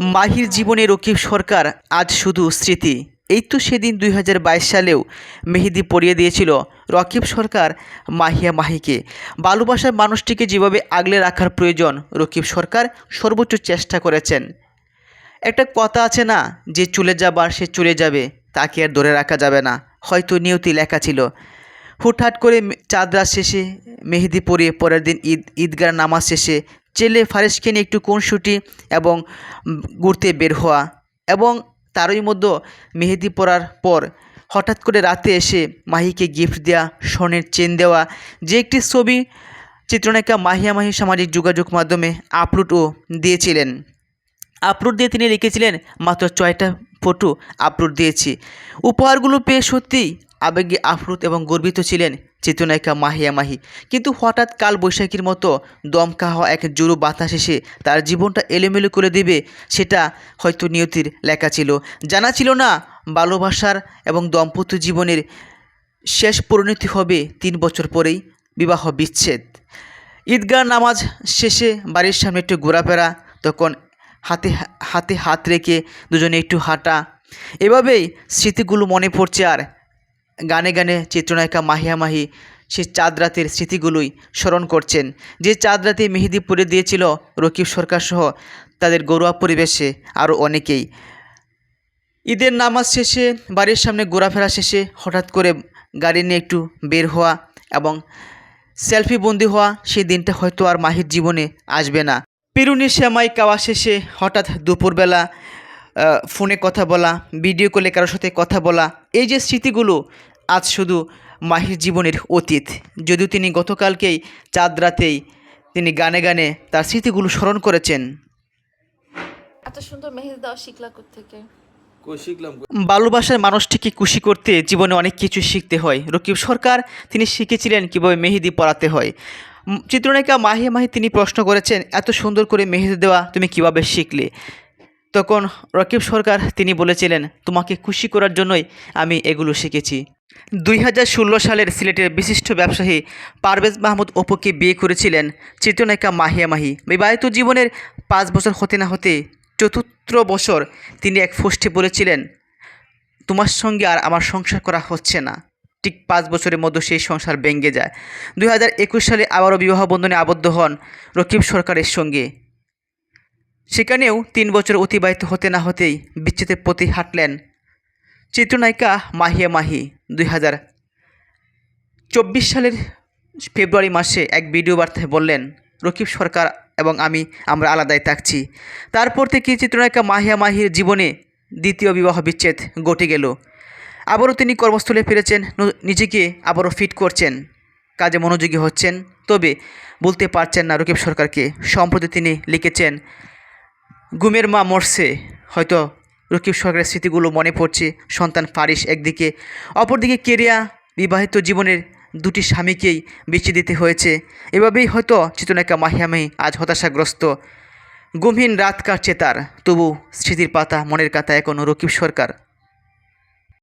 মাহির জীবনে রকিব সরকার আজ শুধু স্মৃতি। এই তো সেদিন দুই বাইশ সালেও মেহেদি পরিয়ে দিয়েছিল রকিব সরকার মাহিয়া মাহিকে। ভালোবাসার মানুষটিকে যেভাবে আগলে রাখার প্রয়োজন রকিব সরকার সর্বোচ্চ চেষ্টা করেছেন। একটা কথা আছে না, যে চলে যাবার সে চলে যাবে, তাকে আর ধরে রাখা যাবে না। হয়তো নিয়তি লেখা ছিল। হুটহাট করে মে- চাঁদ রাত শেষে মেহেদি পরিয়ে পরের দিন ঈদ ঈদগার নামাজ শেষে চেলে ফারেসকে নিয়ে একটু কোন কোনসুটি এবং ঘুরতে বের হওয়া এবং তারই মধ্যে মেহেদি পরার পর হঠাৎ করে রাতে এসে মাহিকে গিফট দেওয়া স্বর্ণের চেন দেওয়া, যে একটি ছবি চিত্রনায়িকা মাহিয়া মাহি সামাজিক যোগাযোগ মাধ্যমে আপলোডও দিয়েছিলেন। আপলোড দিয়ে তিনি লিখেছিলেন, মাত্র ছয়টা ফটো আপলোড দিয়েছি। উপহারগুলো পেয়ে সত্যিই আবেগে আপ্লুত এবং গর্বিত ছিলেন চিত্রনায়িকা মাহিয়া মাহি। কিন্তু হঠাৎ কাল বৈশাখীর মতো দমকা হওয়া এক জোরো বাতাস এসে তার জীবনটা এলোমেলো করে দেবে, সেটা হয়তো নিয়তির লেখা ছিল। জানা ছিল না ভালোবাসার এবং দম্পত্য জীবনের শেষ পরিণতি হবে তিন বছর পরেই বিবাহ বিচ্ছেদ। ঈদগাহ নামাজ শেষে বাড়ির সামনে একটু ঘোরাফেরা, তখন হাতে হাতে হাত রেখে দুজনে একটু হাঁটা। এভাবেই স্মৃতিগুলো মনে পড়ছে আর গানে গানে চিত্রনায়িকা মাহিয়া মাহি সে চাঁদ রাতের স্মৃতিগুলোই স্মরণ করছেন। যে চাঁদ রাতে মেহেদি পরে দিয়েছিল রকিব সরকার সহ তাদের গরুয়া পরিবেশে আরও অনেকেই। ঈদের নামাজ শেষে, বাড়ির সামনে ঘোরাফেরা শেষে হঠাৎ করে গাড়ি নিয়ে একটু বের হওয়া এবং সেলফি বন্দি হওয়া সেই দিনটা হয়তো আর মাহির জীবনে আসবে না। পেরুনি শ্যামাই কাওয়া শেষে হঠাৎ দুপুরবেলা ফোনে কথা বলা ভিডিও কলে কারোর সাথে কথা বলা এই যে স্মৃতিগুলো আজ শুধু মাহির জীবনের অতীত। যদিও তিনি গতকালকেই চাঁদ রাতেই তিনি গানে গানে তার স্মৃতিগুলো স্মরণ করেছেন। এত সুন্দর মেহেদি দেওয়া শিখলা থেকে শিখলাম ভালোবাসার মানুষটিকে খুশি করতে জীবনে অনেক কিছু শিখতে হয়। রকিব সরকার তিনি শিখেছিলেন কীভাবে মেহেদি পড়াতে হয়। চিত্রনায়িকা মাহিয়া মাহি তিনি প্রশ্ন করেছেন এত সুন্দর করে মেহেদি দেওয়া তুমি কীভাবে শিখলে? তখন রকিব সরকার তিনি বলেছিলেন, তোমাকে খুশি করার জন্যই আমি এগুলো শিখেছি। দুই হাজার ষোলো সালের সিলেটের বিশিষ্ট ব্যবসায়ী পারভেজ মাহমুদ অপুকে বিয়ে করেছিলেন চিত্রনায়িকা মাহিয়া মাহি। বিবাহিত জীবনের পাঁচ বছর হতে না হতে চতুর্থ বছর তিনি এক ফোস্টে বলেছিলেন, তোমার সঙ্গে আর আমার সংসার করা হচ্ছে না। ঠিক পাঁচ বছরের মধ্যে সেই সংসার ভেঙে যায়। দুই হাজার একুশ সালে আবারও বিবাহ বন্ধনে আবদ্ধ হন রকিব সরকারের সঙ্গে। সেখানেও তিন বছর অতিবাহিত হতে না হতেই বিচ্ছেদের প্রতি হাঁটলেন চিত্রনায়িকা মাহিয়া মাহি দুই হাজার চব্বিশ সালের ফেব্রুয়ারি মাসে এক ভিডিও বার্তায় বললেন, রকিব সরকার এবং আমি, আমরা আলাদাই থাকছি। তারপর থেকে চিত্রনায়িকা মাহিয়া মাহির জীবনে দ্বিতীয় বিবাহ বিচ্ছেদ ঘটে গেল। আবারও তিনি কর্মস্থলে ফিরেছেন নিজেকে আবারও ফিট করছেন, কাজে মনোযোগী হচ্ছেন। তবে বলতে পারছেন না রকিব সরকারকে, সম্প্রতি তিনি লিখেছেন গুমের মা মরছে। হয়তো রকিব সরকারের স্মৃতিগুলো মনে পড়ছে সন্তান ফারিস একদিকে। অপরদিকে কেরিয়া বিবাহিত জীবনের দুটি স্বামীকেই বেছে দিতে হয়েছে। এভাবেই হয়তো চেতনাকা মাহিয়ামি আজ হতাশাগ্রস্ত। গুমহীন রাত কাটছে তার, তবু স্মৃতির পাতা মনের কাতা এখনও রকিব সরকার।